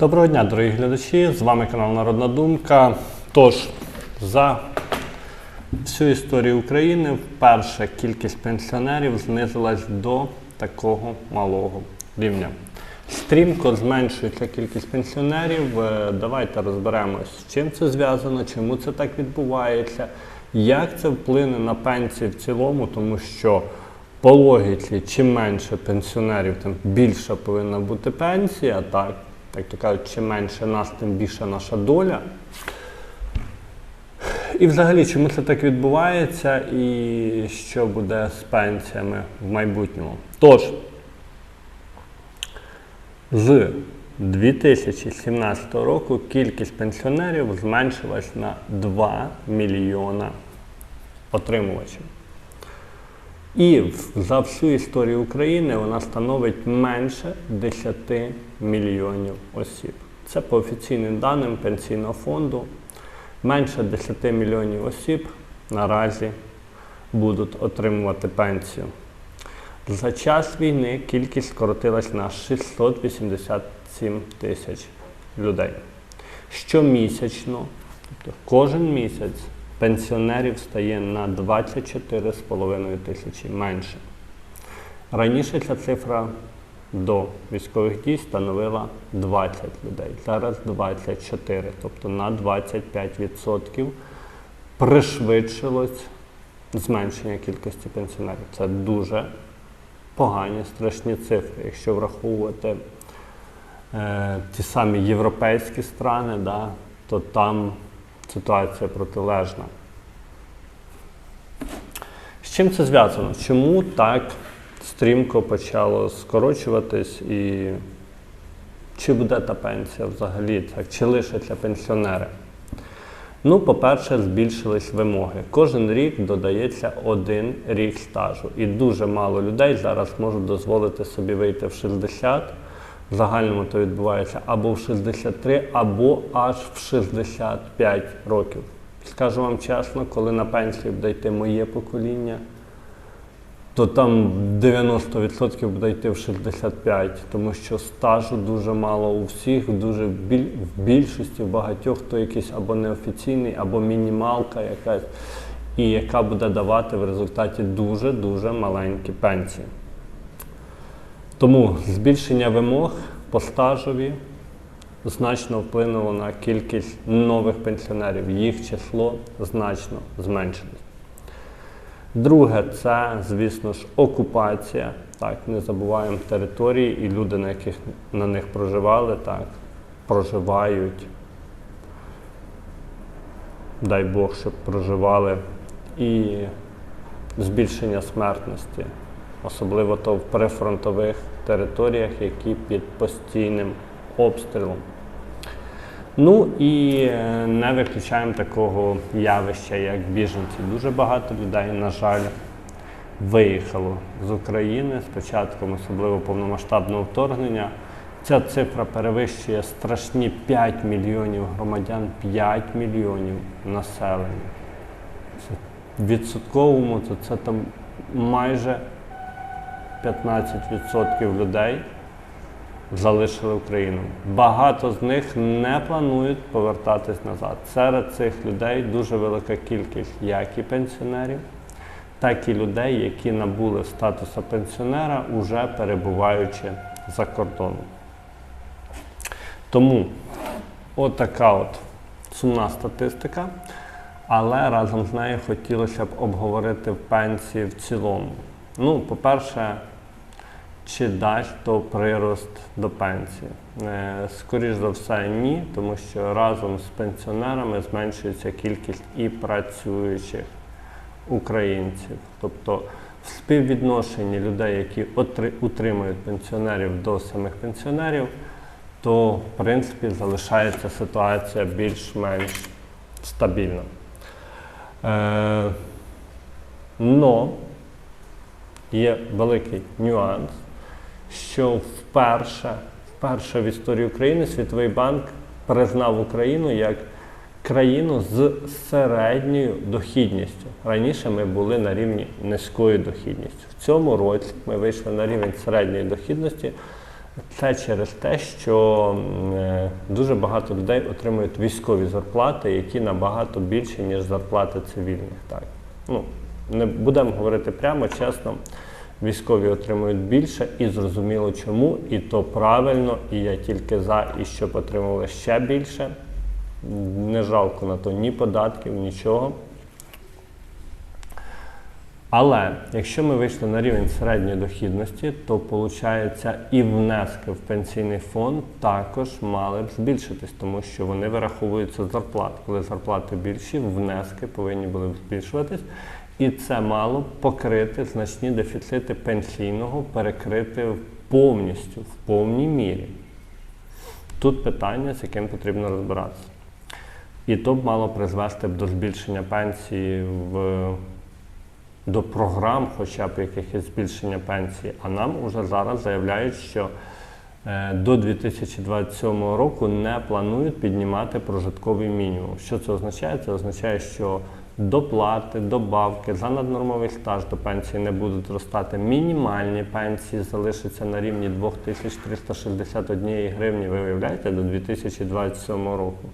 Доброго дня, дорогі глядачі! З вами канал Народна Думка. Тож, за всю історію України вперше кількість пенсіонерів знизилась до такого малого рівня. Стрімко зменшується кількість пенсіонерів. Е, Давайте розберемось, з чим це зв'язано, чому це так відбувається, як це вплине на пенсії в цілому, тому що по логіці, чим менше пенсіонерів, тим більша повинна бути пенсія. Так, як то кажуть, чим менше нас, тим більша наша доля. І взагалі, чому це так відбувається, і що буде з пенсіями в майбутньому? Тож, з 2017 року кількість пенсіонерів зменшилась на 2 мільйона отримувачів. І за всю історію України вона становить менше 10 мільйонів осіб. Це по офіційним даним пенсійного фонду. Менше 10 мільйонів осіб наразі будуть отримувати пенсію. За час війни кількість скоротилась на 687 тисяч людей. Щомісячно, тобто кожен місяць, пенсіонерів стає на 24,5 тисячі менше. Раніше ця цифра до військових дій становила 20 людей, зараз 24, тобто на 25% пришвидшилось зменшення кількості пенсіонерів. Це дуже погані, страшні цифри. Якщо враховувати е, ті самі європейські страни, да, то там ситуація протилежна. З чим це зв'язано? Чому так стрімко почало скорочуватись і чи буде та пенсія взагалі, так, чи лишаться пенсіонери? Ну, по-перше, збільшились вимоги. Кожен рік додається один рік стажу. І дуже мало людей зараз можуть дозволити собі вийти в 60. В загальному то відбувається або в 63, або аж в 65 років. Скажу вам чесно, коли на пенсію буде йти моє покоління, то там 90% буде йти в 65, тому що стажу дуже мало у всіх, дуже в більшості, в багатьох, хто якийсь або неофіційний, або мінімалка якась, і яка буде давати в результаті дуже-дуже маленькі пенсії. Тому збільшення вимог по стажові значно вплинуло на кількість нових пенсіонерів. Їх число значно зменшилось. Друге, це, звісно ж, окупація. Так, не забуваємо території і люди, на яких на них проживали, так, проживають. Дай Бог, щоб проживали. І збільшення смертності, особливо то в прифронтових територіях, які під постійним обстрілом. Ну і е, не виключаємо такого явища, як біженці. Дуже багато людей, на жаль, виїхало з України з початком особливо повномасштабного вторгнення. Ця цифра перевищує страшні 5 мільйонів громадян, 5 мільйонів населення. В відсотковому то це там майже 15% людей залишили Україну. Багато з них не планують повертатись назад. Серед цих людей дуже велика кількість як і пенсіонерів, так і людей, які набули статусу пенсіонера, уже перебуваючи за кордоном. Тому отака от сумна статистика, але разом з нею хотілося б обговорити пенсії в цілому. Ну, по-перше, чи дасть то прирост до пенсії? Е, Скоріш за все, ні, тому що разом з пенсіонерами зменшується кількість і працюючих українців. Тобто в співвідношенні людей, які утримують пенсіонерів до самих пенсіонерів, то в принципі залишається ситуація більш-менш стабільна. Е, но є великий нюанс, що вперше, вперше в історії України Світовий банк признав Україну як країну з середньою дохідністю. Раніше ми були на рівні низької дохідності. В цьому році ми вийшли на рівень середньої дохідності Це через те, що е, дуже багато людей отримують військові зарплати, які набагато більші, ніж зарплати цивільних. Так. Ну, не будемо говорити прямо, чесно. Військові отримують більше і зрозуміло чому, і то правильно, і я тільки за, і щоб отримували ще більше. Не жалко на то ні податків, нічого. Але якщо ми вийшли на рівень середньої дохідності, то виходить і внески в пенсійний фонд також мали б збільшитись, тому що вони вираховуються з зарплат. Коли зарплати більші, внески повинні були б збільшуватись. І це мало покрити значні дефіцити пенсійного, перекрити повністю, в повній мірі. Тут питання, з яким потрібно розбиратися. І то б мало призвести б до збільшення пенсії в до програм, хоча б якихось збільшення пенсії. А нам уже зараз заявляють, що е, до 2027 року не планують піднімати прожитковий мінімум. Що це означає? Це означає, що доплати, добавки за наднормовий стаж до пенсії не будуть зростати. Мінімальні пенсії залишаться на рівні 2361 гривні. Ви уявляєте, до 2027 року.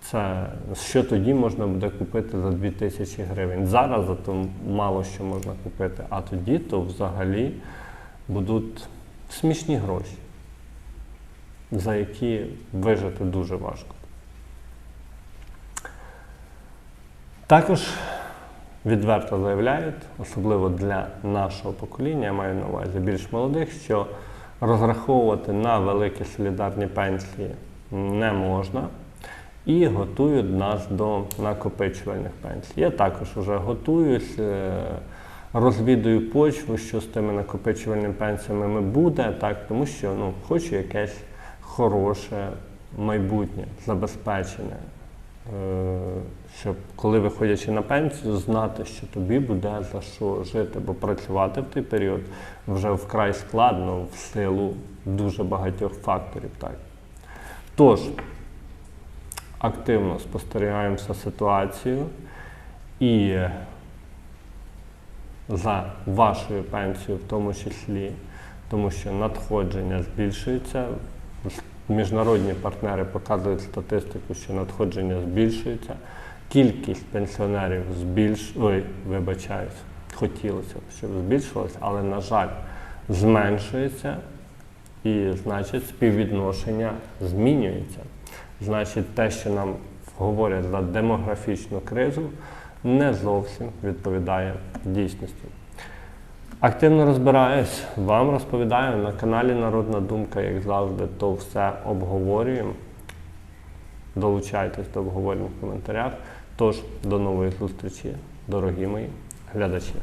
Це що тоді можна буде купити за 2000 гривень. Зараз за то мало що можна купити, а тоді то взагалі будуть смішні гроші, за які вижити дуже важко. Також відверто заявляють, особливо для нашого покоління, я маю на увазі більш молодих, що розраховувати на великі солідарні пенсії не можна і готують нас до накопичувальних пенсій. Я також вже готуюсь, е, розвідую почву, що з тими накопичувальними пенсіями буде, так, тому що ну, хочу якесь хороше майбутнє, забезпечене. Е, Щоб коли виходячи на пенсію, знати, що тобі буде за що жити, бо працювати в той період вже вкрай складно в силу дуже багатьох факторів. Так. Тож, активно спостерігаємо за ситуацією і за вашою пенсією в тому числі, тому що надходження збільшуються. Міжнародні партнери показують статистику, що надходження збільшуються, кількість пенсіонерів збільш... Ой, вибачаюсь, хотілося б, щоб збільшилося, але, на жаль, зменшується і, значить, співвідношення змінюється. Значить, те, що нам говорять за демографічну кризу, не зовсім відповідає дійсності. Активно розбираюсь, вам розповідаю на каналі Народна Думка, як завжди, то все обговорюємо. Долучайтесь до обговорення в коментарях. Тож, до нової зустрічі, дорогі мої глядачі.